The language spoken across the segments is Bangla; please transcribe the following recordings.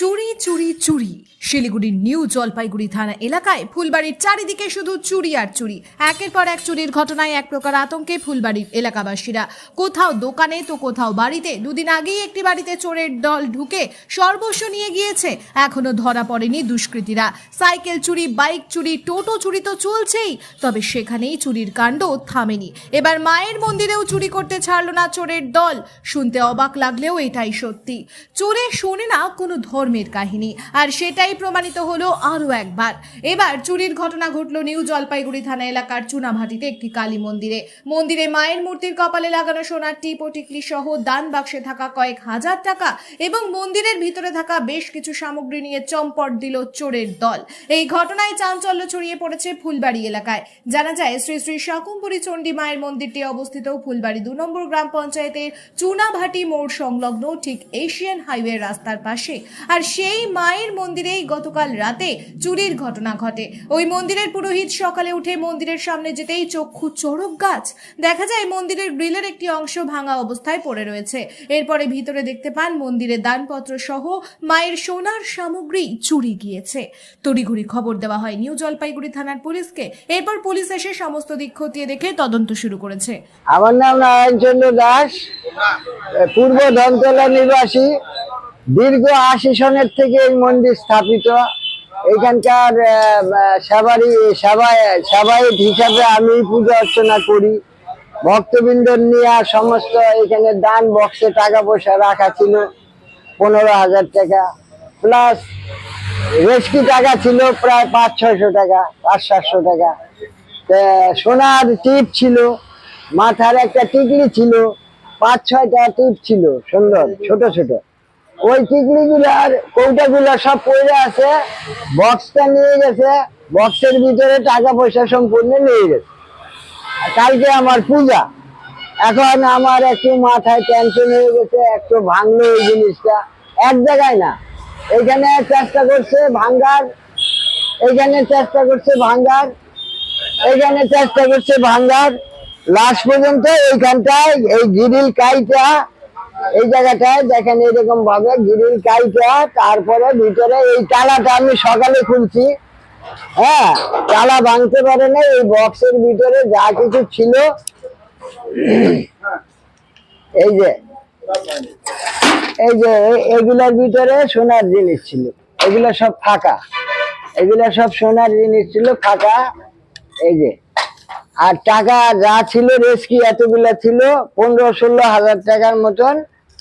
চুরি চুরি চুরি। শিলিগুড়ির নিউ জলপাইগুড়ি থানা এলাকায় ফুলবাড়ির চারিদিকে শুধু চুরি আর চুরি। একের পর এক চুরির ঘটনায় এক প্রকার আতঙ্কে ফুলবাড়ির এলাকাবাসীরা। কোথাও দোকানে তো কোথাও বাড়িতে দুদিন আগেই একটি বাড়িতে চোরের দল ঢুকে সর্বস্ব নিয়ে গিয়েছে। এখনও ধরা পড়েনি দুষ্কৃতীরা। সাইকেল চুরি, বাইক চুরি, টোটো চুরি তো চলছেই। তবে সেখানেই চুরির কাণ্ড থামেনি। এবার মায়ের মন্দিরেও চুরি করতে ছাড়লো না চোরের দল। শুনতে অবাক লাগলেও এটাই সত্যি। চোরে শোনে না কোনো ধর্মের কাহিনী। আর সেটাই প্রমাণিত হলো আরও একবার। এবার চুরির ঘটনা ঘটল নিউ জলপাইগুড়ি থানা এলাকার চুনাভাটিতে একটি কালী মন্দিরে। মন্দিরে মায়ের মূর্তির কপালে লাগানো সোনার টিপ ও টিকলি সহ দান বাক্সে থাকা কয়েক হাজার টাকা এবং মন্দিরের ভিতরে থাকা বেশ কিছু সামগ্রী নিয়ে চম্পট দিল চোরের দল। এই ঘটনায় চাঞ্চল্য ছড়িয়ে পড়েছে ফুলবাড়ি এলাকায়। জানা যায়, শ্রী শ্রী শাকুম্বরী চণ্ডী মায়ের মন্দিরটি অবস্থিত ফুলবাড়ি দু নম্বর গ্রাম পঞ্চায়েতের চুনাভাটি মোড় সংলগ্ন, ঠিক এশিয়ান হাইওয়ে রাস্তার পাশে। আর সেই মায়ের মন্দিরেই গতকাল রাতে চুরির ঘটনা ঘটে। ওই মন্দিরের পুরোহিত সকালে উঠে মন্দিরের সামনে যেতেই চক্ষু চড়ক গাছ। দেখা যায় মন্দিরের গ্রিলের একটি অংশ ভাঙা অবস্থায় পড়ে রয়েছে। এরপরে ভিতরে দেখতে পান মন্দিরের দানপত্র সহ মায়ের সোনার সামগ্রী চুরি গিয়েছে। তড়িঘড়ি খবর দেওয়া হয় নিউ জলপাইগুড়ি থানার পুলিশকে। এরপর পুলিশ এসে সমস্ত দিক খতিয়ে দেখে তদন্ত শুরু করেছে। আমার নাম নারায়ণচন্দ্র দাস পূর্ব ধনতলা নিবাসী। দীর্ঘ আশি সনের থেকে এই মন্দির স্থাপিত। এখানকার সেবারি সেবায় সেবায়ত হিসাবে আমি পূজা অর্চনা করি। ভক্তবৃন্দ নিয়ে সমস্ত এখানে দান বক্সে টাকা পয়সা রাখা ছিল, পনেরো হাজার টাকা। প্লাস রেস্কি টাকা ছিল, প্রায় পাঁচ, ছয়শো টাকা, পাঁচ, সাতশো টাকা। সোনার টিপ ছিল, মাথার একটা টিকলি ছিল, পাঁচ, ছয়টা টিপ ছিল, সুন্দর, ছোট ছোট। ওই টিকলি গুলার কৌটা গুলা সব পড়ে আছে বক্সটা নিয়ে গেছে বক্সের ভিতরে টাকা পয়সা সম্পূর্ণ নিয়ে গেছে। কালকে আমার পূজা। এখন আমার একটু মাথায় টেনশন হয়ে গেছে, একটু ভাঙলো এই জিনিসটা। এক জায়গায় না এখানে চেষ্টা করছে ভাঙ্গার এখানে চেষ্টা করছে ভাঙ্গার এখানে চেষ্টা করছে ভাঙ্গার। লাস্ট পর্যন্ত এইখানটায় এই গিরিল কাইটা এই জায়গাটায় দেখেন এরকম ভাবে গিরিল কাইটা, তারপরে ভিতরে এই তালাটা আমি সকালে খুলছি। হ্যাঁ তালা ভাঙতে পারে না এই বক্সের ভিতরে যা কিছু ছিল। এই যে এই যে, এগুলোর ভিতরে সোনার জিনিস ছিল। এগুলো সব ফাঁকা। এগুলো সব সোনার জিনিস ছিল, ফাঁকা। এই যে আর টাকা যা ছিল রেস্কি এতগুলো ছিল পনেরো ষোলো হাজার টাকার মতন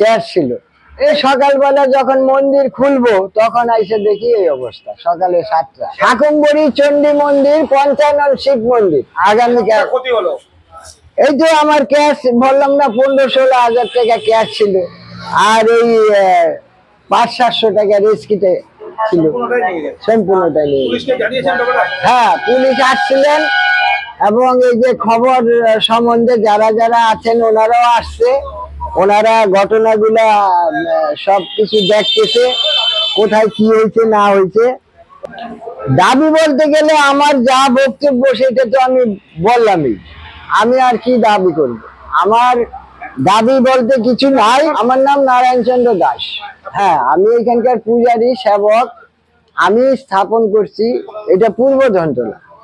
ক্যাশ ছিল। এই সকালবেলা যখন মন্দির খুলবো তখন এসে দেখি এই অবস্থা সকালে সাতটা। শাকুম্বরী চণ্ডী মন্দির পঞ্চানন শিব মন্দির। আগামীকাল ক্ষতি হলো? এই তো আমার ক্যাশ বললাম না পনেরো ষোলো হাজার টাকা ক্যাশ ছিল। আর এই পাঁচ সাতশো টাকা রেস্কিতে ছিল। পুরোটাই নিয়ে হ্যাঁ পুলিশ আসছিলেন এবং এই যে খবর সম্বন্ধে যারা যারা আছেন ওনারাও আসছে। ওনারা ঘটনাগুলা সব কিছু দেখতেছে, কোথায় কি হয়েছে, না হয়েছে। দাবি বলতে গেলে আমার যা বক্তব্য সেটা তো আমি বললামই। আমি আর কি দাবি করব? আমার দাবি বলতে কিছু নাই। আমার নাম নারায়ণচন্দ্র দাস। হ্যাঁ আমি এখানকার পূজারী, সেবক। আমি স্থাপন করছি, এটা পূর্ব ধন্তলা